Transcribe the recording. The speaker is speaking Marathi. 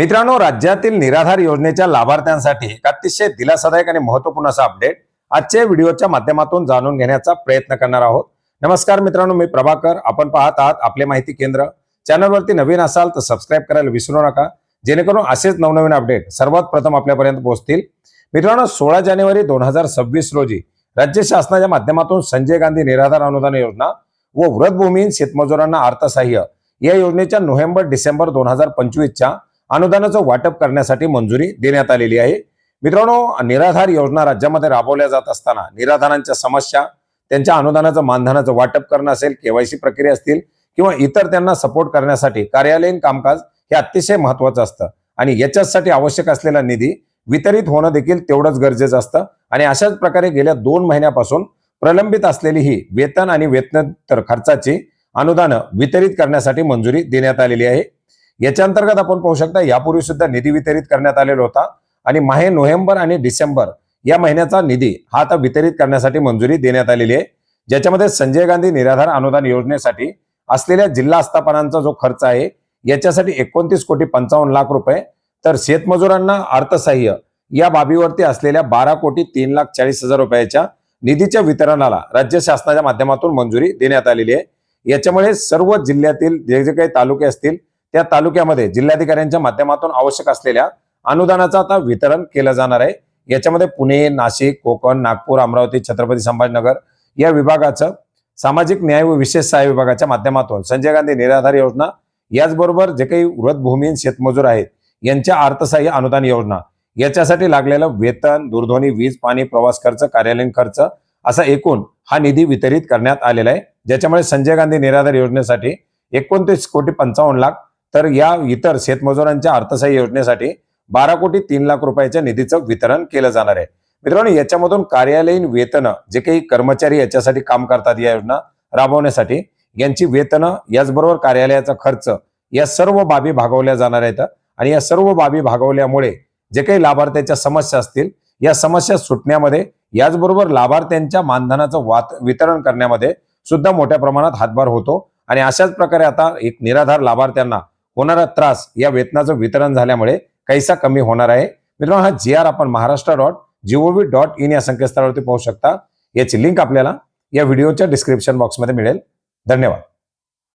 मित्रांनो राज्यातील निराधार योजनेच्या लाभार्थ्यांसाठी एक अतिशय दिलासादायक आणि महत्त्वपूर्ण असा अपडेट आजच्या व्हिडिओच्या माध्यमातून जाणून घेण्याचा प्रयत्न करणार आहोत. नमस्कार मित्रांनो मी प्रभाकर. आपण पाहत आहात आपले माहिती केंद्र. चॅनलवरती नवीन असाल तर सबस्क्राईब करायला विसरू नका. जेणेकरून असेच नवनवीन अपडेट सर्वात प्रथम आपल्यापर्यंत पोहोचतील. मित्रांनो सोळा जानेवारी दोन हजार सव्वीस रोजी राज्य शासनाच्या माध्यमातून संजय गांधी निराधार अनुदान योजना व वृद्धभूमीहीन शेतमजुरांना अर्थसहाय्य या योजनेच्या नोव्हेंबर डिसेंबर दोन हजार पंचवीसच्या अनुदानाचं वाटप करण्यासाठी मंजुरी देण्यात आलेली आहे. मित्रांनो निराधार योजना राज्यामध्ये राबवल्या जात असताना निराधारांच्या समस्या त्यांच्या अनुदानाचं मानधनाचं वाटप करणं असेल केवायसी प्रक्रिया असतील किंवा इतर त्यांना सपोर्ट करण्यासाठी कार्यालयीन कामकाज हे अतिशय महत्वाचं असतं. आणि याच्यासाठी आवश्यक असलेला निधी वितरित होणं देखील तेवढंच गरजेचं असतं. आणि अशाच प्रकारे गेल्या दोन महिन्यापासून प्रलंबित असलेली ही वेतन आणि वेतनोत्तर खर्चाची अनुदानं वितरित करण्यासाठी मंजुरी देण्यात आलेली आहे. याच्या अंतर्गत आपण पाहू शकता यापूर्वी सुद्धा निधी वितरित करण्यात आलेला होता. आणि माहे नोव्हेंबर आणि डिसेंबर या महिन्याचा निधी हा आता वितरित करण्यासाठी मंजुरी देण्यात आलेली आहे. ज्याच्यामध्ये संजय गांधी निराधार अनुदान योजनेसाठी असलेल्या जिल्हा आस्थापनांचा जो खर्च आहे याच्यासाठी एकोणतीस कोटी पंचावन्न लाख रुपये. तर शेतमजुरांना अर्थसहाय्य या बाबीवरती असलेल्या बारा कोटी तीन लाख चाळीस हजार रुपयाच्या निधीच्या वितरणाला राज्य शासनाच्या माध्यमातून मंजुरी देण्यात आलेली आहे. याच्यामुळे सर्व जिल्ह्यातील जे जे काही तालुके असतील त्या तालुक्यामध्ये जिल्हाधिकाऱ्यांच्या माध्यमातून आवश्यक असलेल्या अनुदानाचं आता वितरण केलं जाणार आहे. याच्यामध्ये पुणे नाशिक कोकण नागपूर अमरावती छत्रपती संभाजीनगर या विभागाचं सामाजिक न्याय व विशेष सहाय्य विभागाच्या माध्यमातून संजय गांधी निराधार योजना याचबरोबर जे काही वृद्धभूमीन शेतमजूर आहेत यांच्या अर्थसहाय्य अनुदान योजना याच्यासाठी लागलेलं वेतन दूरध्वनी वीज पाणी प्रवास खर्च कार्यालयीन खर्च असा एकूण हा निधी वितरित करण्यात आलेला आहे. ज्याच्यामुळे संजय गांधी निराधार योजनेसाठी एकोणतीस कोटी पंचावन्न लाख तर या इतर शेतमजुरांच्या अर्थसहाय्य योजनेसाठी बारा कोटी तीन लाख रुपयाच्या निधीचं वितरण केलं जाणार आहे. मित्रांनो याच्यामधून कार्यालयीन वेतन जे काही कर्मचारी याच्यासाठी काम करतात या योजना राबवण्यासाठी यांची वेतनं याचबरोबर कार्यालयाचा खर्च या सर्व बाबी भागवल्या जाणार आहेत. आणि या सर्व बाबी भागवल्यामुळे जे काही लाभार्थ्यांच्या समस्या असतील या समस्या सुटण्यामध्ये याचबरोबर लाभार्थ्यांच्या मानधनाचं वात वितरण करण्यामध्ये सुद्धा मोठ्या प्रमाणात हातभार होतो. आणि अशाच प्रकारे आता एक निराधार लाभार्थ्यांना होणारा त्रास या वेतनाचं वितरण झाल्यामुळे कैसा कमी होणार आहे? मित्रांनो हा जी आर आपण Maharashtra dot gov dot in या संकेतस्थळावरती पाहू शकता. याची लिंक आपल्याला या व्हिडिओच्या डिस्क्रिप्शन बॉक्समध्ये मिळेल. धन्यवाद.